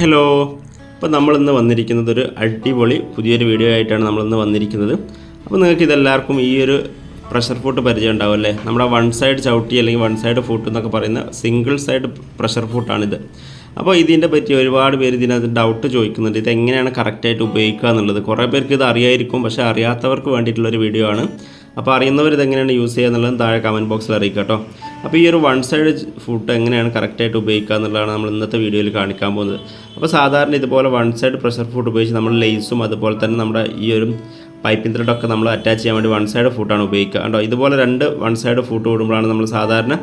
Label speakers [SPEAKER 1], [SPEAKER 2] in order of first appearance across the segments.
[SPEAKER 1] Hello അപ്പോൾ നമ്മളിന്ന് വന്നിരിക്കുന്നത് ഒരു അടിപൊളി പുതിയൊരു വീഡിയോ ആയിട്ടാണ് നമ്മളിന്ന് വന്നിരിക്കുന്നത്. അപ്പോൾ നിങ്ങൾക്ക് ഇതെല്ലാവർക്കും ഈ ഒരു പ്രഷർ ഫുട്ട് പരിചയം ഉണ്ടാവും അല്ലേ? നമ്മുടെ വൺ സൈഡ് ചവിട്ടി അല്ലെങ്കിൽ വൺ സൈഡ് ഫുട്ട് എന്നൊക്കെ പറയുന്ന സിംഗിൾ സൈഡ് പ്രഷർ ഫുട്ടാണിത് അപ്പോൾ ഇതിന്റെ പറ്റി ഒരുപാട് പേര് ഇതിനകത്ത് ഡൗട്ട് ചോദിക്കുന്നുണ്ട്. ഇത് എങ്ങനെയാണ് കറക്റ്റായിട്ട് ഉപയോഗിക്കുക എന്നുള്ളത്. കുറേ പേർക്ക് ഇത് അറിയായിരിക്കും. പക്ഷേ അറിയാത്തവർക്ക് വേണ്ടിയിട്ടുള്ളൊരു വീഡിയോ ആണ്. അപ്പോൾ അറിയുന്നവർ ഇതെങ്ങനെയാണ് യൂസ് ചെയ്യുക എന്നുള്ളത് താഴെ കമന്റ് ബോക്സിൽ അറിയിക്കാം കേട്ടോ. അപ്പോൾ ഈ ഒരു വൺ സൈഡ് ഫുഡ് എങ്ങനെയാണ് കറക്റ്റായിട്ട് ഉപയോഗിക്കുക എന്നുള്ളതാണ് നമ്മൾ ഇന്നത്തെ വീഡിയോയിൽ കാണിക്കാൻ പോകുന്നത്. അപ്പോൾ സാധാരണ ഇതുപോലെ വൺ സൈഡ് പ്രഷർ ഫുഡ് ഉപയോഗിച്ച് നമ്മൾ ലെയ്സും അതുപോലെ തന്നെ നമ്മുടെ ഈ ഒരു പൈപ്പിംഗ് ത്രെഡൊക്കെ നമ്മൾ അറ്റാച്ച് ചെയ്യാൻ വേണ്ടി വൺ സൈഡ് ഫുഡാണ് ഉപയോഗിക്കുക. കേട്ടോ ഇതുപോലെ രണ്ട് വൺ സൈഡ് ഫുഡ് കൂടുമ്പോഴാണ് നമ്മൾ സാധാരണ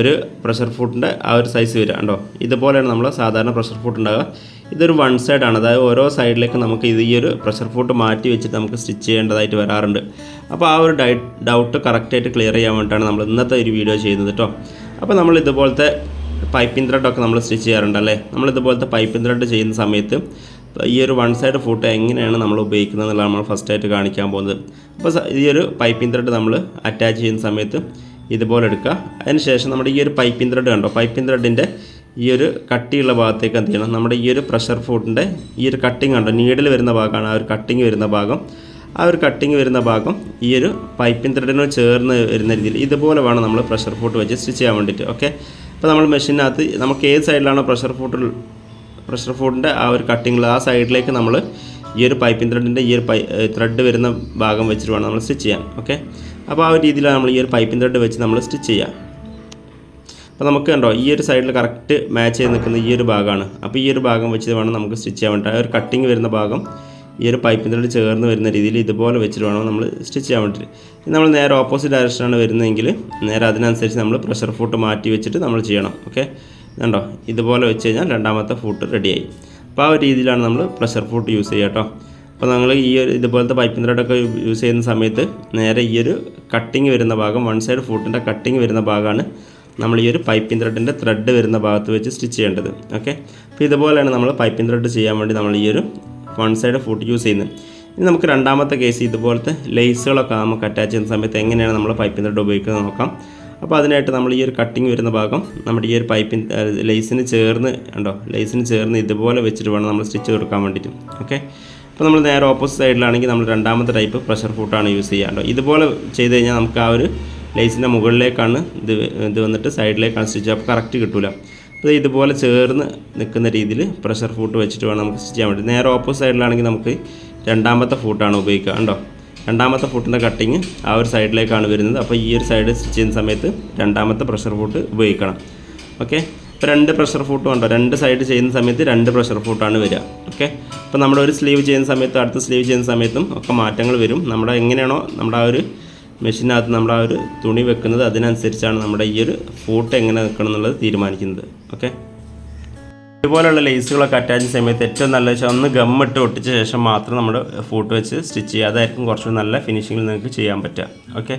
[SPEAKER 1] ഒരു പ്രഷർ ഫുഡിന്റെ ആ ഒരു സൈസ് വരിക. കണ്ടോ? ഇതുപോലെയാണ് നമ്മൾ സാധാരണ പ്രഷർ ഫുഡ് ഉണ്ടാകുക ഇതൊരു വൺ സൈഡാണ് അതായത് ഓരോ സൈഡിലേക്ക് നമുക്ക് ഇത് ഈ ഒരു പ്രഷർ ഫുഡ് മാറ്റി വെച്ചിട്ട് നമുക്ക് സ്റ്റിച്ച് ചെയ്യേണ്ടതായിട്ട് വരാറുണ്ട്. അപ്പോൾ ആ ഒരു ഡൈ ഡൗട്ട് കറക്റ്റായിട്ട് ക്ലിയർ ചെയ്യാൻ വേണ്ടിയിട്ടാണ് നമ്മൾ ഇന്നത്തെ ഒരു വീഡിയോ ചെയ്യുന്നത് കേട്ടോ അപ്പോൾ നമ്മൾ ഇതുപോലത്തെ പൈപ്പിംഗ് ത്രെഡൊക്കെ നമ്മൾ സ്റ്റിച്ച് ചെയ്യാറുണ്ട് അല്ലേ? നമ്മൾ ഇതുപോലത്തെ പൈപ്പിംഗ് ത്രെഡ് ചെയ്യുന്ന സമയത്ത് ഈ ഒരു വൺ സൈഡ് ഫുട്ട് എങ്ങനെയാണ് നമ്മൾ ഉപയോഗിക്കുന്നത് എന്നുള്ളത് നമ്മൾ ഫസ്റ്റായിട്ട് കാണിക്കാൻ പോകുന്നത്. അപ്പോൾ ഈ ഒരു പൈപ്പിംഗ് ത്രെഡ് നമ്മൾ അറ്റാച്ച് ചെയ്യുന്ന സമയത്ത് ഇതുപോലെ എടുക്കുക. അതിനുശേഷം നമ്മുടെ ഈ ഒരു പൈപ്പിംഗ് ത്രെഡ് കണ്ടോ? പൈപ്പിംഗ് ത്രെഡിന്റെ ഈ ഒരു കട്ടിയുള്ള ഭാഗത്തേക്ക് എന്ത് ചെയ്യണം? നമ്മുടെ ഈ ഒരു പ്രഷർ ഫുഡിന്റെ ഈ ഒരു കട്ടിങ് കണ്ടോ? നീഡിൽ വരുന്ന ഭാഗമാണ് ആ ഒരു കട്ടിങ് വരുന്ന ഭാഗം. ആ ഒരു കട്ടിങ് വരുന്ന ഭാഗം ഈ ഒരു പൈപ്പിംഗ് ത്രെഡിനോട് ചേർന്ന് വരുന്ന രീതിയിൽ ഇതുപോലെ വേണം നമ്മൾ പ്രഷർ ഫോട്ട് വെച്ച് സ്റ്റിച്ച് ചെയ്യാൻ വേണ്ടിയിട്ട് ഓക്കെ അപ്പോൾ നമ്മൾ മെഷീനകത്ത് നമുക്ക് ഏത് സൈഡിലാണോ പ്രഷർ ഫോട്ടിൽ പ്രഷർ ഫോട്ടിന്റെ ആ ഒരു കട്ടിങ്ങിൽ ആ സൈഡിലേക്ക് നമ്മൾ ഈ ഒരു പൈപ്പിംഗ് ത്രെഡിന്റെ ഈ ഒരു പൈ ത്രെഡ് വരുന്ന ഭാഗം വെച്ചിട്ട് വേണം നമ്മൾ സ്റ്റിച്ച് ചെയ്യാൻ ഓക്കെ അപ്പോൾ ആ ഒരു രീതിയിലാണ് നമ്മൾ ഈ ഒരു പൈപ്പിംഗ് ത്രെഡ് വെച്ച് നമ്മൾ സ്റ്റിച്ച് ചെയ്യാം. അപ്പോൾ നമുക്ക് കണ്ടോ ഈ ഒരു സൈഡിൽ കറക്റ്റ് മാച്ച് ചെയ്ത് നിൽക്കുന്ന ഈ ഒരു ഭാഗമാണ്. അപ്പോൾ ഈ ഒരു ഭാഗം വെച്ച് വേണം നമുക്ക് സ്റ്റിച്ച് ചെയ്യാൻ വേണ്ടി ആ ഒരു കട്ടിങ് വരുന്ന ഭാഗം ഈ ഒരു പൈപ്പിന്റെ ചേർന്ന് വരുന്ന രീതിയിൽ ഇതുപോലെ വെച്ചിട്ട് വേണം നമ്മൾ സ്റ്റിച്ച് ചെയ്യാൻ വേണ്ടിയിട്ട്. നമ്മൾ നേരെ ഓപ്പോസിറ്റ് ഡയറക്ഷനാണ് വരുന്നതെങ്കിൽ നേരെ അതിനനുസരിച്ച് നമ്മൾ പ്രഷർ ഫുട്ട് മാറ്റി വെച്ചിട്ട് നമ്മൾ ചെയ്യണം ഓക്കെ കണ്ടോ? ഇതുപോലെ വെച്ച് കഴിഞ്ഞാൽ രണ്ടാമത്തെ ഫുട്ട് റെഡിയായി അപ്പോൾ ആ ഒരു രീതിയിലാണ് നമ്മൾ പ്രഷർ ഫുട്ട് യൂസ് ചെയ്യുക കേട്ടോ. അപ്പോൾ നമ്മൾ ഈ ഒരു ഇതുപോലത്തെ പൈപ്പിംഗ് ത്രെഡൊക്കെ യൂസ് ചെയ്യുന്ന സമയത്ത് നേരെ ഈ ഒരു കട്ടിങ് വരുന്ന ഭാഗം വൺ സൈഡ് ഫുട്ടിന്റെ കട്ടിങ് വരുന്ന ഭാഗമാണ് നമ്മൾ ഈ ഒരു പൈപ്പിംഗ് ത്രെഡിന്റെ ത്രെഡ് വരുന്ന ഭാഗത്ത് വെച്ച് സ്റ്റിച്ച് ചെയ്യേണ്ടത് ഓക്കെ അപ്പോൾ ഇതുപോലെയാണ് നമ്മൾ പൈപ്പിംഗ് ത്രെഡ് ചെയ്യാൻ വേണ്ടി നമ്മൾ ഈ ഒരു വൺ സൈഡ് ഫുട്ട് യൂസ് ചെയ്യുന്നത്. ഇനി നമുക്ക് രണ്ടാമത്തെ കേസ് ഇതുപോലത്തെ ലേസുകളൊക്കെ നമുക്ക് അറ്റാച്ച് ചെയ്യുന്ന സമയത്ത് എങ്ങനെയാണ് നമ്മൾ പൈപ്പിന്റെ ത്രെഡ് ഉപയോഗിക്കുന്നത് നോക്കാം. അപ്പോൾ അതിനായിട്ട് നമ്മൾ ഈ ഒരു കട്ടിങ് വരുന്ന ഭാഗം നമ്മുടെ ഈ ഒരു പൈപ്പിൻ ലേസിന് ചേർന്ന് ഉണ്ടോ ലേസിന് ചേർന്ന് ഇതുപോലെ വെച്ചിട്ട് വേണം നമ്മൾ സ്റ്റിച്ച് കൊടുക്കാൻ വേണ്ടിയിട്ട്. ഓക്കെ അപ്പോൾ നമ്മൾ നേരെ ഓപ്പോസിറ്റ് സൈഡിലാണെങ്കിൽ നമ്മൾ രണ്ടാമത്തെ ടൈപ്പ് പ്രഷർ ഫുട്ടാണ് യൂസ് ചെയ്യാണ്ടോ ഇതുപോലെ ചെയ്ത് കഴിഞ്ഞാൽ നമുക്ക് ആ ഒരു ലേസിന്റെ മുകളിലേക്കാണ് ഇത് ഇത് വന്നിട്ട് സൈഡിലേക്കാണ് സ്റ്റിച്ച് അപ്പോൾ കറക്റ്റ് കിട്ടില്ല അപ്പോൾ ഇതുപോലെ ചേർന്ന് നിൽക്കുന്ന രീതിയിൽ പ്രഷർ ഫൂട്ട് വെച്ചിട്ട് വേണം നമുക്ക് സ്റ്റിച്ച് ചെയ്യാൻ വേണ്ടി. നേരെ ഓപ്പോസിറ്റ് സൈഡിലാണെങ്കിൽ നമുക്ക് രണ്ടാമത്തെ ഫുട്ടാണ് ഉപയോഗിക്കുക കണ്ടോ? രണ്ടാമത്തെ ഫുട്ടിന്റെ കട്ടിങ് ആ ഒരു സൈഡിലേക്കാണ് വരുന്നത്. അപ്പോൾ ഈ ഒരു സൈഡ് സ്റ്റിച്ച് ചെയ്യുന്ന സമയത്ത് രണ്ടാമത്തെ പ്രഷർ ഫൂട്ട് ഉപയോഗിക്കണം. ഓക്കെ ഇപ്പോൾ രണ്ട് പ്രഷർ ഫൂട്ടും ഉണ്ടോ? രണ്ട് സൈഡ് ചെയ്യുന്ന സമയത്ത് രണ്ട് പ്രഷർ ഫുട്ടാണ് വരിക. ഓക്കെ അപ്പോൾ നമ്മുടെ ഒരു സ്ലീവ് ചെയ്യുന്ന സമയത്തും അടുത്ത സ്ലീവ് ചെയ്യുന്ന സമയത്തും ഒക്കെ മാറ്റങ്ങൾ വരും. നമ്മുടെ എങ്ങനെയാണോ നമ്മുടെ ആ ഒരു മെഷീനകത്ത് നമ്മൾ ആ ഒരു തുണി വെക്കുന്നത് അതിനനുസരിച്ചാണ് നമ്മുടെ ഈ ഒരു ഫൂട്ട് എങ്ങനെ നിൽക്കണം എന്നുള്ളത് തീരുമാനിക്കുന്നത്. ഓക്കെ? ഇതുപോലെയുള്ള ലേസുകളൊക്കെ അറ്റാച്ച് സമയത്ത് ഏറ്റവും നല്ല വെച്ചാൽ ഒന്ന് ഗമ്മിട്ട് ഒട്ടിച്ച ശേഷം മാത്രം നമ്മൾ ഫൂട്ട് വെച്ച് സ്റ്റിച്ച് ചെയ്യുക. അതായിരിക്കും കുറച്ചുകൂടി നല്ല ഫിനിഷിങ്ങിൽ നിങ്ങൾക്ക് ചെയ്യാൻ പറ്റുക. ഓക്കെ?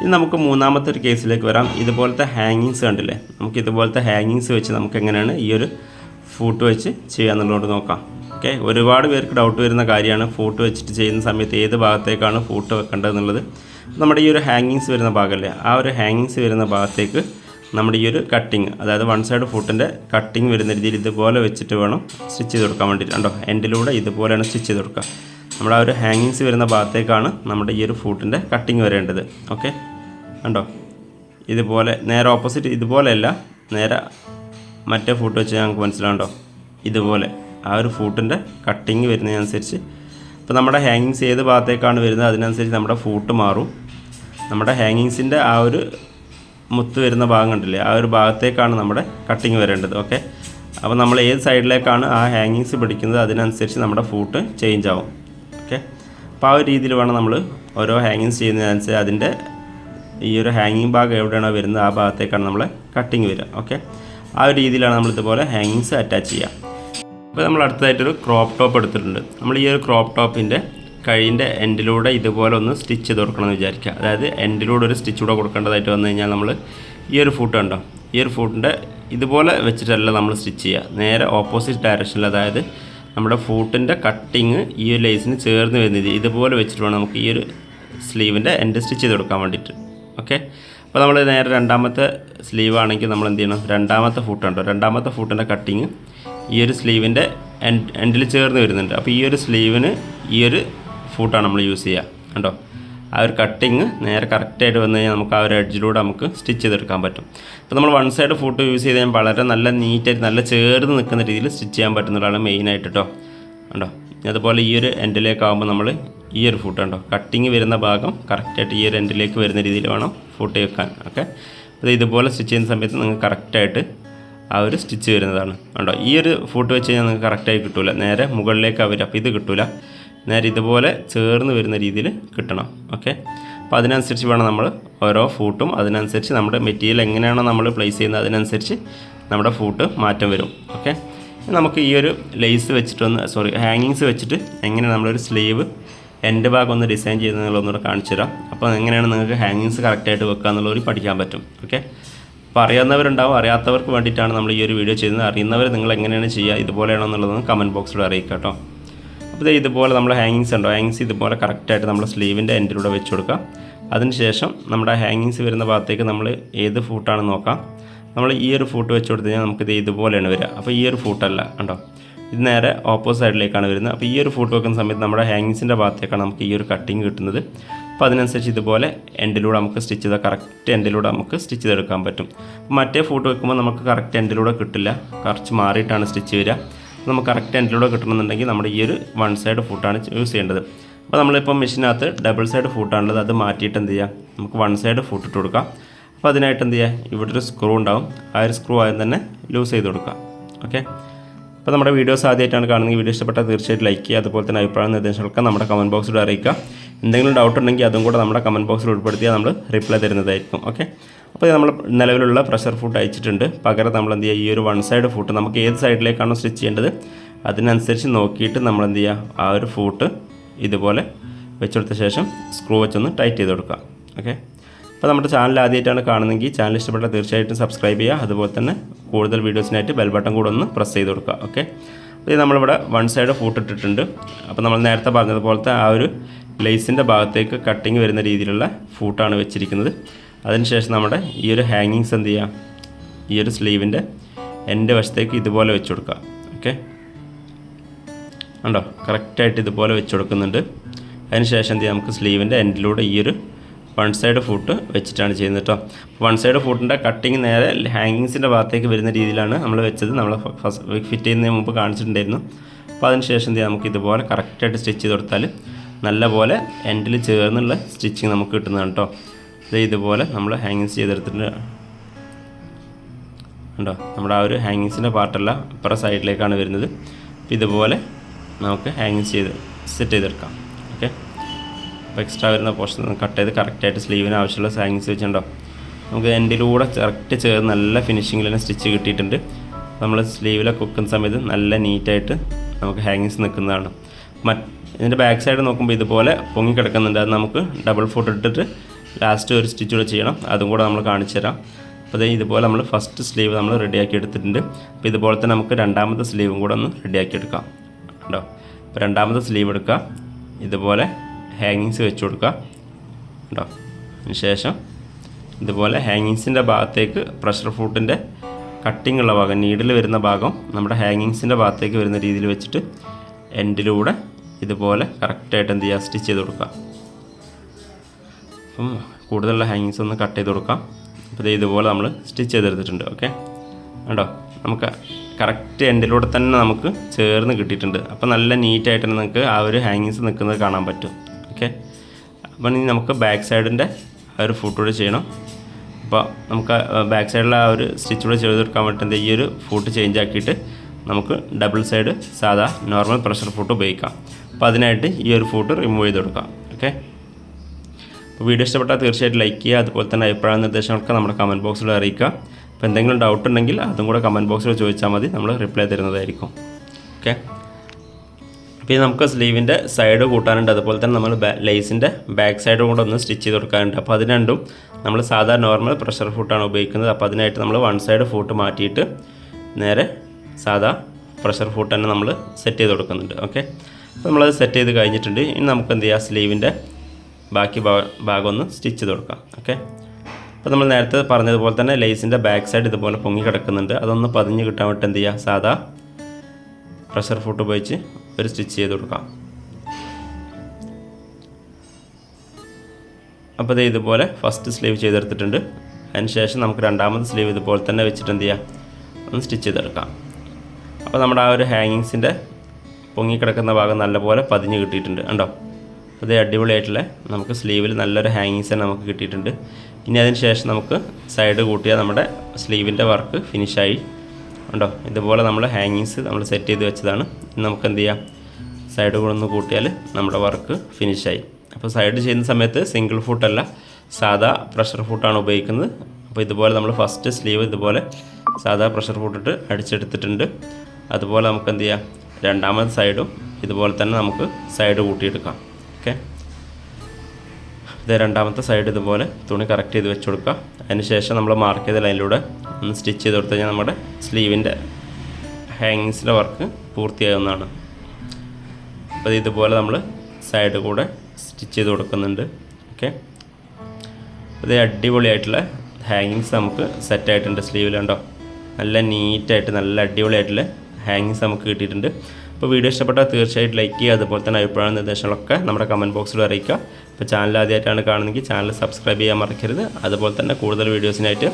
[SPEAKER 1] ഇനി നമുക്ക് മൂന്നാമത്തെ ഒരു കേസിലേക്ക് വരാം. ഇതുപോലത്തെ ഹാങ്ങിങ്സ് കണ്ടില്ലേ? നമുക്ക് ഇതുപോലത്തെ ഹാങ്ങിങ്സ് വെച്ച് നമുക്ക് എങ്ങനെയാണ് ഈ ഒരു ഫൂട്ട് വെച്ച് ചെയ്യാന്നുള്ളതുകൊണ്ട് നോക്കാം. ഓക്കെ? ഒരുപാട് പേർക്ക് ഡൗട്ട് വരുന്ന കാര്യമാണ് ഫൂട്ട് വെച്ചിട്ട് ചെയ്യുന്ന സമയത്ത് ഏത് ഭാഗത്തേക്കാണ് ഫൂട്ട് വെക്കേണ്ടത് എന്നുള്ളത്. നമ്മുടെ ഈ ഒരു ഹാങ്ങിങ്സ് വരുന്ന ഭാഗമല്ലേ ആ ഒരു ഹാങ്ങിങ്സ് വരുന്ന ഭാഗത്തേക്ക് നമ്മുടെ ഈ ഒരു കട്ടിങ് അതായത് വൺ സൈഡ് ഫുട്ടിന്റെ കട്ടിങ് വരുന്ന രീതിയിൽ ഇതുപോലെ വെച്ചിട്ട് വേണം സ്റ്റിച്ച് ചെയ്ത് കൊടുക്കാൻ വേണ്ടിയിട്ട്. കണ്ടോ? എൻഡിലൂടെ ഇതുപോലെയാണ് സ്റ്റിച്ച് ചെയ്ത് കൊടുക്കുക. നമ്മുടെ ആ ഒരു ഹാങ്ങിങ്സ് വരുന്ന ഭാഗത്തേക്കാണ് നമ്മുടെ ഈ ഒരു ഫുട്ടിന്റെ കട്ടിങ് വരേണ്ടത്. ഓക്കെ കണ്ടോ? ഇതുപോലെ നേരെ ഓപ്പോസിറ്റ് ഇതുപോലെയല്ല നേരെ മറ്റേ ഫൂട്ട് വെച്ച് ഞങ്ങൾക്ക് മനസ്സിലാകണ്ടോ ഇതുപോലെ ആ ഒരു ഫൂട്ടിന്റെ കട്ടിങ് വരുന്നതിനനുസരിച്ച് ഇപ്പോൾ നമ്മുടെ ഹാങ്ങിങ്സ് ഏത് ഭാഗത്തേക്കാണ് വരുന്നത്? അതിനനുസരിച്ച് നമ്മുടെ ഫൂട്ട് മാറും. നമ്മുടെ ഹാങ്ങിങ്സിന്റെ ആ ഒരു മുത്ത് വരുന്ന ഭാഗം കണ്ടില്ലേ? ആ ഒരു ഭാഗത്തേക്കാണ് നമ്മുടെ കട്ടിങ് വരേണ്ടത്. ഓക്കെ അപ്പോൾ നമ്മൾ ഏത് സൈഡിലേക്കാണ് ആ ഹാങ്ങിങ്സ് പിടിക്കുന്നത്? അതിനനുസരിച്ച് നമ്മുടെ ഫൂട്ട് ചേഞ്ച് ആവും. ഓക്കെ അപ്പോൾ ആ ഒരു രീതിയിൽ വേണം നമ്മൾ ഓരോ ഹാങ്ങിങ്സ് ചെയ്യുന്നതിനനുസരിച്ച് അതിന്റെ ഈ ഒരു ഹാങ്ങിങ് ഭാഗം എവിടെയാണോ വരുന്നത്? ആ ഭാഗത്തേക്കാണ് നമ്മളെ കട്ടിങ് വരിക. ഓക്കെ ആ ഒരു രീതിയിലാണ് നമ്മളിതുപോലെ ഹാങ്ങിങ്സ് അറ്റാച്ച് ചെയ്യുക. അപ്പോൾ നമ്മൾ അടുത്തതായിട്ടൊരു ക്രോപ്പ് ടോപ്പ് എടുത്തിട്ടുണ്ട്. നമ്മൾ ഈ ഒരു ക്രോപ്പ് ടോപ്പിന്റെ കഴിന്റെ എൻഡിലൂടെ ഇതുപോലെ ഒന്ന് സ്റ്റിച്ച് ചെയ്ത് കൊടുക്കണമെന്ന് വിചാരിക്കുക. അതായത് എൻഡിലൂടെ ഒരു സ്റ്റിച്ച് കൂടെ കൊടുക്കേണ്ടതായിട്ട് വന്നു കഴിഞ്ഞാൽ നമ്മൾ ഈ ഒരു ഫൂട്ട് കണ്ടോ? ഈ ഒരു ഫൂട്ടിന്റെ ഇതുപോലെ വെച്ചിട്ടല്ല നമ്മൾ സ്റ്റിച്ച് ചെയ്യുക. നേരെ ഓപ്പോസിറ്റ് ഡയറക്ഷനിൽ അതായത് നമ്മുടെ ഫൂട്ടിന്റെ കട്ടിങ് ഈ ഒരു ലേസിന് ചേർന്ന് വരുന്നത് ഇതുപോലെ വെച്ചിട്ട് വേണം നമുക്ക് ഈ ഒരു സ്ലീവിന്റെ എൻഡ് സ്റ്റിച്ച് ചെയ്ത് കൊടുക്കാൻ വേണ്ടിയിട്ട്. ഓക്കെ അപ്പോൾ നമ്മൾ നേരെ രണ്ടാമത്തെ സ്ലീവ് ആണെങ്കിൽ നമ്മൾ എന്ത് ചെയ്യണം? രണ്ടാമത്തെ ഫൂട്ട് കണ്ടോ? രണ്ടാമത്തെ ഫൂട്ടിന്റെ കട്ടിങ് ഈ ഒരു സ്ലീവിന്റെ എൻഡ് എൻഡിൽ ചേർന്ന് വരുന്നുണ്ട്. അപ്പോൾ ഈ ഒരു സ്ലീവിന് ഈ ഒരു ഫൂട്ടാണ് നമ്മൾ യൂസ് ചെയ്യുക കണ്ടോ? ആ ഒരു കട്ടിങ് നേരെ കറക്റ്റായിട്ട് വന്നു കഴിഞ്ഞാൽ നമുക്ക് ആ ഒരു എഡ്ജിലൂടെ നമുക്ക് സ്റ്റിച്ച് ചെയ്തെടുക്കാൻ പറ്റും. ഇപ്പോൾ നമ്മൾ വൺ സൈഡ് ഫൂട്ട് യൂസ് ചെയ്ത് കഴിഞ്ഞാൽ വളരെ നല്ല നീറ്റായിട്ട് നല്ല ചേർന്ന് നിൽക്കുന്ന രീതിയിൽ സ്റ്റിച്ച് ചെയ്യാൻ പറ്റുന്നതാണ് മെയിനായിട്ട് കേട്ടോ കണ്ടോ? അതുപോലെ ഈ ഒരു എൻഡിലേക്ക് ആകുമ്പോൾ നമ്മൾ ഈ ഒരു ഫൂട്ട് ഉണ്ടോ കട്ടിങ് വരുന്ന ഭാഗം കറക്റ്റായിട്ട് ഈ ഒരു എൻഡിലേക്ക് വരുന്ന രീതിയിൽ വേണം ഫൂട്ട് വെക്കാൻ. ഓക്കെ അപ്പോൾ ഇതുപോലെ സ്റ്റിച്ച് ചെയ്യുന്ന സമയത്ത് നിങ്ങൾക്ക് കറക്റ്റായിട്ട് ആ ഒരു സ്റ്റിച്ച് വരുന്നതാണ്. കണ്ടോ? ഈ ഒരു ഫൂട്ട് വെച്ച് കഴിഞ്ഞാൽ നിങ്ങൾക്ക് കറക്റ്റായി കിട്ടില്ല നേരെ മുകളിലേക്ക് അവർ അപ്പോൾ ഇത് കിട്ടില്ല നേരെ ഇതുപോലെ ചേർന്ന് വരുന്ന രീതിയിൽ കിട്ടണം. ഓക്കെ? അപ്പോൾ അതിനനുസരിച്ച് വേണം നമ്മൾ ഓരോ ഫൂട്ടും അതിനനുസരിച്ച് നമ്മുടെ മെറ്റീരിയൽ എങ്ങനെയാണോ നമ്മൾ പ്ലേസ് ചെയ്യുന്നത് അതിനനുസരിച്ച് നമ്മുടെ ഫൂട്ട് മാറ്റം വരും. ഓക്കെ? നമുക്ക് ഈ ഒരു ലേസ് വെച്ചിട്ടൊന്ന് സോറി ഹാങ്ങിങ്സ് വെച്ചിട്ട് എങ്ങനെ നമ്മളൊരു സ്ലീവ് എന്റെ ഭാഗം ഒന്ന് ഡിസൈൻ ചെയ്യുന്നതെന്നുള്ളതൊന്നുകൂടെ കാണിച്ചു തരാം അപ്പോൾ എങ്ങനെയാണ് നിങ്ങൾക്ക് ഹാങ്ങിങ്സ് കറക്റ്റായിട്ട് വെക്കുക എന്നുള്ളവർ പഠിക്കാൻ പറ്റും. ഓക്കെ? അപ്പോൾ അറിയാവുന്നവരുണ്ടാവും അറിയാത്തവർക്ക് വേണ്ടിയിട്ടാണ് നമ്മൾ ഈ ഒരു വീഡിയോ ചെയ്യുന്നത്. അറിയുന്നവർ നിങ്ങൾ എങ്ങനെയാണ് ചെയ്യുക ഇതുപോലെയാണോ എന്നുള്ളതൊന്ന് കമന്റ് ബോക്സിൽ അറിയിക്കുക കേട്ടോ. അപ്പോൾ ഇതുപോലെ നമ്മൾ ഹാങ്ങിങ്സ് ഉണ്ടോ? ഹാങ്ങിങ്സ് ഇതുപോലെ കറക്റ്റായിട്ട് നമ്മൾ സ്ലീവിന്റെ എൻഡിലൂടെ വെച്ച് കൊടുക്കുക. അതിനുശേഷം നമ്മുടെ ഹാങ്ങിങ്സ് വരുന്ന ഭാഗത്തേക്ക് നമ്മൾ ഏത് ഫൂട്ടാണ് നോക്കാം. നമ്മൾ ഈ ഒരു ഫൂട്ട് വെച്ച് കൊടുത്തു കഴിഞ്ഞാൽ നമുക്കിത് ഇതുപോലെയാണ് വരിക. അപ്പോൾ ഈ ഒരു ഫൂട്ടല്ല കണ്ടോ? ഇത് നേരെ ഓപ്പോസിറ്റ് സൈഡിലേക്കാണ് വരുന്നത്. അപ്പോൾ ഈ ഒരു ഫൂട്ട് വെക്കുന്ന സമയത്ത് നമ്മുടെ ഹാങ്ങിങ്സിന്റെ ഭാഗത്തേക്കാണ് നമുക്ക് ഈ ഒരു കട്ടിങ് കിട്ടുന്നത്. അപ്പോൾ അതിനനുസരിച്ച് ഇതുപോലെ എൻഡിലൂടെ നമുക്ക് സ്റ്റിച്ച് ചെയ്താൽ കറക്റ്റ് എൻഡിലൂടെ നമുക്ക് സ്റ്റിച്ച് ചെയ്തെടുക്കാൻ പറ്റും. മറ്റേ ഫോട്ടോ വെക്കുമ്പോൾ നമുക്ക് കറക്റ്റ് എൻഡിലൂടെ കിട്ടില്ല. കുറച്ച് മാറിയിട്ടാണ് സ്റ്റിച്ച് വരിക. നമുക്ക് കറക്റ്റ് എൻഡിലൂടെ കിട്ടണമെന്നുണ്ടെങ്കിൽ നമ്മുടെ ഈ ഒരു വൺ സൈഡ് ഫൂട്ടാണ് യൂസ് ചെയ്യേണ്ടത്. അപ്പോൾ നമ്മളിപ്പോൾ മെഷീനകത്ത് ഡബിൾ സൈഡ് ഫൂട്ടാണുള്ളത് അത് മാറ്റിയിട്ട് എന്ത് ചെയ്യാം? നമുക്ക് വൺ സൈഡ് ഫൂട്ട് ഇട്ട് കൊടുക്കാം. അപ്പോൾ അതിനായിട്ട് എന്ത് ചെയ്യുക ഇവിടെ ഒരു സ്ക്രൂ ഉണ്ടാവും. ആ ഒരു സ്ക്രൂ ആദ്യം തന്നെ ലൂസ് ചെയ്ത് കൊടുക്കാം. ഓക്കെ അപ്പോൾ നമ്മുടെ വീഡിയോസ് ആദ്യമായിട്ടാണ് കാണുന്നത്. വീഡിയോ ഇഷ്ടപ്പെട്ടാൽ തീർച്ചയായിട്ടും ലൈക്ക് ചെയ്യുക. അതുപോലെ തന്നെ അഭിപ്രായം നിർദ്ദേശങ്ങളൊക്കെ നമ്മുടെ കമന്റ് ബോക്സിൽ അറിയിക്കുക. എന്തെങ്കിലും ഡൗട്ട് ഉണ്ടെങ്കിൽ അതും കൂടെ നമ്മുടെ കമന്റ് ബോക്സിൽ ഉൾപ്പെടുത്തിയാൽ നമ്മൾ റിപ്ലൈ തരുന്നതായിരിക്കും. ഓക്കെ അപ്പോൾ നമ്മൾ നിലവിലുള്ള പ്രഷർ ഫുഡ് അയച്ചിട്ടുണ്ട്. പകരം നമ്മൾ എന്ത് ചെയ്യുക? ഈ ഒരു വൺ സൈഡ് ഫുഡ് നമുക്ക് ഏത് സൈഡിലേക്കാണോ സ്റ്റിച്ച് ചെയ്യേണ്ടത് അതിനനുസരിച്ച് നോക്കിയിട്ട് നമ്മൾ എന്ത് ചെയ്യുക? ആ ഒരു ഫൂട്ട് ഇതുപോലെ വെച്ചെടുത്ത ശേഷം സ്ക്രൂ വെച്ചൊന്ന് ടൈറ്റ് ചെയ്ത് കൊടുക്കുക. ഓക്കെ അപ്പോൾ നമ്മുടെ ചാനൽ ആദ്യമായിട്ടാണ് കാണുന്നതെങ്കിൽ ചാനൽ ഇഷ്ടപ്പെട്ടാൽ തീർച്ചയായിട്ടും സബ്സ്ക്രൈബ് ചെയ്യുക. അതുപോലെ തന്നെ കൂടുതൽ വീഡിയോസിനായിട്ട് ബെൽ ബട്ടൺ കൂടെ ഒന്ന് പ്രസ് ചെയ്ത് കൊടുക്കുക ഓക്കെ ഇത് നമ്മളിവിടെ വൺ സൈഡ് ഫൂട്ടിട്ടിട്ടുണ്ട് അപ്പോൾ നമ്മൾ നേരത്തെ പറഞ്ഞതുപോലത്തെ ആ ഒരു ലേസിന്റെ ഭാഗത്തേക്ക് കട്ടിങ് വരുന്ന രീതിയിലുള്ള ഫൂട്ടാണ് വെച്ചിരിക്കുന്നത്. അതിനുശേഷം നമ്മുടെ ഈ ഒരു ഹാങ്ങിങ്സ് എന്ത് ചെയ്യുക ഈ ഒരു സ്ലീവിന്റെ എന്റെ വശത്തേക്ക് ഇതുപോലെ വെച്ച് കൊടുക്കുക ഓക്കെ ഉണ്ടോ കറക്റ്റായിട്ട് ഇതുപോലെ വെച്ച് കൊടുക്കുന്നുണ്ട്. അതിനുശേഷം എന്ത് ചെയ്യുക നമുക്ക് സ്ലീവിന്റെ എൻഡിലൂടെ ഈ ഒരു വൺ സൈഡ് ഫൂട്ട് വെച്ചിട്ടാണ് ചെയ്യുന്നത് കേട്ടോ വൺ സൈഡ് ഫൂട്ടിന്റെ കട്ടിങ് നേരെ ഹാങ്ങിങ്സിന്റെ ഭാഗത്തേക്ക് വരുന്ന രീതിയിലാണ് നമ്മൾ വെച്ചത്. നമ്മൾ ഫസ്റ്റ് ഫിറ്റ് ചെയ്യുന്നതിന് മുമ്പ് കാണിച്ചിട്ടുണ്ടായിരുന്നു. അപ്പോൾ അതിന് ശേഷം നമുക്ക് ഇതുപോലെ കറക്റ്റായിട്ട് സ്റ്റിച്ച് ചെയ്ത് കൊടുത്താൽ നല്ല പോലെ എൻഡിൽ ചേർന്നുള്ള സ്റ്റിച്ചിങ് നമുക്ക് കിട്ടുന്നതാണ് കേട്ടോ ഇത് ഇതുപോലെ നമ്മൾ ഹാങ്ങിങ്സ് ചെയ്തെടുത്തിട്ടുണ്ട്. ഉണ്ടോ നമ്മുടെ ആ ഒരു ഹാങ്ങിങ്സിന്റെ പാർട്ടല്ല ഇപ്പുറ സൈഡിലേക്കാണ് വരുന്നത്. ഇതുപോലെ നമുക്ക് ഹാങ്ങിങ്സ് ചെയ്ത് സെറ്റ് ചെയ്തെടുക്കാം. ഓക്കെ അപ്പോൾ എക്സ്ട്രാ വരുന്ന പോർഷൻ കട്ട് ചെയ്ത് കറക്റ്റായിട്ട് സ്ലീവിന് ആവശ്യമുള്ള സാങ്സ് വെച്ചിട്ടുണ്ടോ? നമുക്ക് എൻഡിലൂടെ കറക്റ്റ് ചേർന്ന് നല്ല ഫിനിഷിങ്ങിൽ തന്നെ സ്റ്റിച്ച് കിട്ടിയിട്ടുണ്ട്. നമ്മൾ സ്ലീവിലൊക്കെ വെക്കുന്ന സമയത്ത് നല്ല നീറ്റായിട്ട് നമുക്ക് ഹാങ്ങിങ്സ് നിൽക്കുന്നതാണ്. മറ്റ് ഇതിന്റെ ബാക്ക് സൈഡ് നോക്കുമ്പോൾ ഇതുപോലെ പൊങ്ങി കിടക്കുന്നുണ്ട്. അത് നമുക്ക് ഡബിൾ ഫോട്ട് ഇട്ടിട്ട് ലാസ്റ്റ് ഒരു സ്റ്റിച്ച് കൂടെ ചെയ്യണം. അതും കൂടെ നമ്മൾ കാണിച്ചു തരാം. അപ്പോൾ ഇതുപോലെ നമ്മൾ ഫസ്റ്റ് സ്ലീവ് നമ്മൾ റെഡിയാക്കി എടുത്തിട്ടുണ്ട്. അപ്പോൾ ഇതുപോലെ തന്നെ നമുക്ക് രണ്ടാമത്തെ സ്ലീവും കൂടെ ഒന്ന് റെഡിയാക്കി എടുക്കാം. കേട്ടോ അപ്പോൾ രണ്ടാമത്തെ സ്ലീവ് എടുക്കുക ഇതുപോലെ ഹാങ്ങിങ്സ് വെച്ച് കൊടുക്കുക. കേട്ടോ? അതിനുശേഷം ഇതുപോലെ ഹാങ്ങിങ്സിന്റെ ഭാഗത്തേക്ക് പ്രഷർ ഫൂട്ടിന്റെ കട്ടിംഗ് ഉള്ള ഭാഗം നീഡിൽ വരുന്ന ഭാഗം നമ്മുടെ ഹാങ്ങിങ്സിന്റെ ഭാഗത്തേക്ക് വരുന്ന രീതിയിൽ വെച്ചിട്ട് എൻഡിലൂടെ ഇതുപോലെ കറക്റ്റായിട്ട് എന്ത് ചെയ്യുക സ്റ്റിച്ച് ചെയ്ത് കൊടുക്കുക. അപ്പം കൂടുതലുള്ള ഹാങ്ങിങ്സ് ഒന്ന് കട്ട് ചെയ്ത് കൊടുക്കാം. അപ്പോൾ ഇത് ഇതുപോലെ നമ്മൾ സ്റ്റിച്ച് ചെയ്തെടുത്തിട്ടുണ്ട് ഓക്കെ കണ്ടോ? നമുക്ക് കറക്റ്റ് എൻഡിലൂടെ തന്നെ നമുക്ക് ചേർന്ന് കിട്ടിയിട്ടുണ്ട്. അപ്പോൾ നല്ല നീറ്റായിട്ട് നിങ്ങൾക്ക് ആ ഒരു ഹാങ്ങിങ്സ് നിൽക്കുന്നത് കാണാൻ പറ്റും. ഓക്കെ. അപ്പം ഇനി നമുക്ക് ബാക്ക് സൈഡിന്റെ ആ ഒരു ഫൂട്ട് കൂടെ ചെയ്യണം. അപ്പോൾ നമുക്ക് ബാക്ക് സൈഡിലെ ആ ഒരു സ്റ്റിച്ച് കൂടെ ചെയ്തെടുക്കാൻ വേണ്ടി ഈ ഒരു ഫൂട്ട് ചേഞ്ച് ആക്കിയിട്ട് നമുക്ക് ഡബിൾ സൈഡ് സാധാ നോർമൽ പ്രഷർ ഫൂട്ട് ഉപയോഗിക്കാം. അപ്പോൾ അതിനായിട്ട് ഈ ഒരു ഫൂട്ട് റിമൂവ് ചെയ്ത് കൊടുക്കാം. ഓക്കെ. അപ്പോൾ വീഡിയോ ഇഷ്ടപ്പെട്ടാൽ തീർച്ചയായിട്ടും ലൈക്ക് ചെയ്യുക. അതുപോലെ തന്നെ അഭിപ്രായ നിർദ്ദേശങ്ങളൊക്കെ നമ്മുടെ കമന്റ് ബോക്സിൽ അറിയിക്കുക. അപ്പോൾ എന്തെങ്കിലും ഡൗട്ട് ഉണ്ടെങ്കിൽ അതും കൂടെ കമന്റ് ബോക്സിൽ ചോദിച്ചാൽ മതി. നമ്മൾ റിപ്ലൈ തരുന്നതായിരിക്കും. ഓക്കെ. ഇത് നമുക്ക് സ്ലീവിന്റെ സൈഡ് കൂട്ടാനുണ്ട്. അതുപോലെ തന്നെ നമ്മൾ ലേസിന്റെ ബാക്ക് സൈഡ് കൂടെ ഒന്ന് സ്റ്റിച്ച് ചെയ്ത് കൊടുക്കാനുണ്ട്. അപ്പോൾ അത് രണ്ടും നമ്മൾ സാധാരണ നോർമൽ പ്രഷർ ഫുട്ടാണ് ഉപയോഗിക്കുന്നത്. അപ്പോൾ അതിനായിട്ട് നമ്മൾ വൺ സൈഡ് ഫൂട്ട് മാറ്റിയിട്ട് നേരെ സാധാ പ്രഷർ ഫൂട്ട് തന്നെ നമ്മൾ സെറ്റ് ചെയ്ത് കൊടുക്കുന്നുണ്ട്. ഓക്കെ അപ്പോൾ നമ്മളത് സെറ്റ് ചെയ്ത് കഴിഞ്ഞിട്ടുണ്ട്. ഇനി നമുക്ക് എന്ത് ചെയ്യാം? സ്ലീവിന്റെ ബാക്കി ഭാഗം ഒന്ന് സ്റ്റിച്ച് ചെയ്ത് കൊടുക്കാം. ഓക്കെ അപ്പോൾ നമ്മൾ നേരത്തെ പറഞ്ഞതുപോലെ തന്നെ ലേസിന്റെ ബാക്ക് സൈഡ് ഇതുപോലെ പൊങ്ങി കിടക്കുന്നുണ്ട്. അതൊന്ന് പതിഞ്ഞ് കിട്ടാൻ വേണ്ടി എന്ത് ചെയ്യുക സാധാ പ്രഷർ ഫുട്ട് ഉപയോഗിച്ച് ഒരു സ്റ്റിച്ച് ചെയ്ത് കൊടുക്കാം. അപ്പോൾ ഇത് ഇതുപോലെ ഫസ്റ്റ് സ്ലീവ് ചെയ്തെടുത്തിട്ടുണ്ട്. അതിന് ശേഷം നമുക്ക് രണ്ടാമത്തെ സ്ലീവ് ഇതുപോലെ തന്നെ വെച്ചിട്ട് എന്ത് ചെയ്യാം? ഒന്ന് സ്റ്റിച്ച് ചെയ്തെടുക്കാം. അപ്പോൾ നമ്മുടെ ആ ഒരു ഹാങ്ങിങ്സിന്റെ പൊങ്ങിക്കിടക്കുന്ന ഭാഗം നല്ലപോലെ പതിഞ്ഞ് കിട്ടിയിട്ടുണ്ട് കണ്ടോ? അത് അടിപൊളിയായിട്ടുള്ള നമുക്ക് സ്ലീവിൽ നല്ലൊരു ഹാങ്ങിങ്സ് തന്നെ നമുക്ക് കിട്ടിയിട്ടുണ്ട്. ഇനി അതിന് ശേഷം നമുക്ക് സൈഡ് കൂട്ടിയാൽ നമ്മുടെ സ്ലീവിന്റെ വർക്ക് ഫിനിഷായി ഉണ്ടോ? ഇതുപോലെ നമ്മൾ ഹാങ്ങിങ്സ് നമ്മൾ സെറ്റ് ചെയ്ത് വെച്ചതാണ്. നമുക്ക് എന്ത് ചെയ്യാം? സൈഡ് കൂടെ ഒന്ന് കൂട്ടിയാൽ നമ്മുടെ വർക്ക് ഫിനിഷായി അപ്പോൾ സൈഡ് ചെയ്യുന്ന സമയത്ത് സിംഗിൾ ഫുട്ടല്ല സാധാ പ്രഷർ ഫുട്ടാണ് ഉപയോഗിക്കുന്നത്. അപ്പോൾ ഇതുപോലെ നമ്മൾ ഫസ്റ്റ് സ്ലീവ് ഇതുപോലെ സാധാ പ്രഷർ ഫുട്ടിട്ട് അടിച്ചെടുത്തിട്ടുണ്ട്. അതുപോലെ നമുക്ക് എന്ത് ചെയ്യാം? രണ്ടാമത്തെ സൈഡും ഇതുപോലെ തന്നെ നമുക്ക് സൈഡ് കൂട്ടിയെടുക്കാം. ഓക്കെ ഇത് രണ്ടാമത്തെ സൈഡ് ഇതുപോലെ തുണി കറക്റ്റ് ചെയ്ത് വെച്ച് കൊടുക്കുക. അതിനുശേഷം നമ്മൾ മാർക്ക് ചെയ്ത ലൈനിലൂടെ ഒന്ന് സ്റ്റിച്ച് ചെയ്ത് കൊടുത്തു നമ്മുടെ സ്ലീവിന്റെ ഹാങ്ങിങ്സിന്റെ വർക്ക് പൂർത്തിയാകുന്നതാണ് അപ്പോൾ ഇതുപോലെ നമ്മൾ സൈഡ് കൂടെ സ്റ്റിച്ച് ചെയ്ത് കൊടുക്കുന്നുണ്ട്. ഓക്കെ? അത് അടിപൊളിയായിട്ടുള്ള ഹാങ്ങിങ്സ് നമുക്ക് സെറ്റായിട്ടുണ്ട് സ്ലീവിലുണ്ടോ നല്ല നീറ്റായിട്ട് നല്ല അടിപൊളിയായിട്ടുള്ള ഹാങ്ങിങ്സ് നമുക്ക് കിട്ടിയിട്ടുണ്ട്. അപ്പോൾ വീഡിയോ ഇഷ്ടപ്പെട്ടാൽ തീർച്ചയായിട്ടും ലൈക്ക് ചെയ്യുക അതുപോലെ തന്നെ അഭിപ്രായ നിർദ്ദേശങ്ങളൊക്കെ നമ്മുടെ കമന്റ് ബോക്സിൽ അറിയിക്കുക. ഇപ്പോൾ ചാനൽ ആദ്യമായിട്ടാണ് കാണുന്നതെങ്കിൽ ചാനൽ സബ്സ്ക്രൈബ് ചെയ്യാൻ മറക്കരുത്. അതുപോലെ തന്നെ കൂടുതൽ വീഡിയോസിനായിട്ട്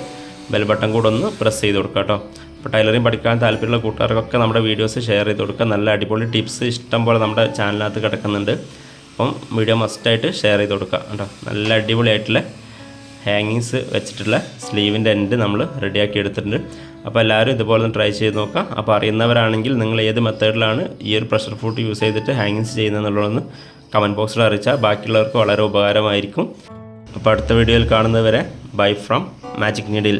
[SPEAKER 1] ബെൽ ബട്ടൺ കൂടെ ഒന്ന് പ്രസ് ചെയ്ത് കൊടുക്കുക കേട്ടോ അപ്പോൾ ടൈലറിങ് പഠിക്കാൻ താല്പര്യമുള്ള കൂട്ടുകാർക്കൊക്കെ നമ്മുടെ വീഡിയോസ് ഷെയർ ചെയ്ത് കൊടുക്കുക. നല്ല അടിപൊളി ടിപ്സ് ഇഷ്ടം പോലെ നമ്മുടെ ചാനലിനകത്ത് കിടക്കുന്നുണ്ട്. അപ്പം വീഡിയോ മസ്റ്റായിട്ട് ഷെയർ ചെയ്ത് കൊടുക്കുക കേട്ടോ നല്ല അടിപൊളിയായിട്ടുള്ള ഹാങ്ങിങ്സ് വെച്ചിട്ടുള്ള സ്ലീവിന്റെ എൻഡ് നമ്മൾ റെഡിയാക്കി എടുത്തിട്ടുണ്ട്. അപ്പോൾ എല്ലാവരും ഇതുപോലെ ഒന്ന് ട്രൈ ചെയ്ത് നോക്കുക. അപ്പോൾ അറിയുന്നവരാണെങ്കിൽ നിങ്ങൾ ഏത് മെത്തേഡിലാണ് ഈ ഒരു പ്രഷർ ഫുഡ് യൂസ് ചെയ്തിട്ട് ഹാങ്ങിങ്സ് ചെയ്യുന്നതെന്നുള്ളതൊന്ന് കമന്റ് ബോക്സിൽ അറിയിച്ചാൽ ബാക്കിയുള്ളവർക്ക് വളരെ ഉപകാരമായിരിക്കും. അപ്പോൾ അടുത്ത വീഡിയോയിൽ കാണുന്നവരെ ബൈ ഫ്രം മാജിക് നീഡിൽ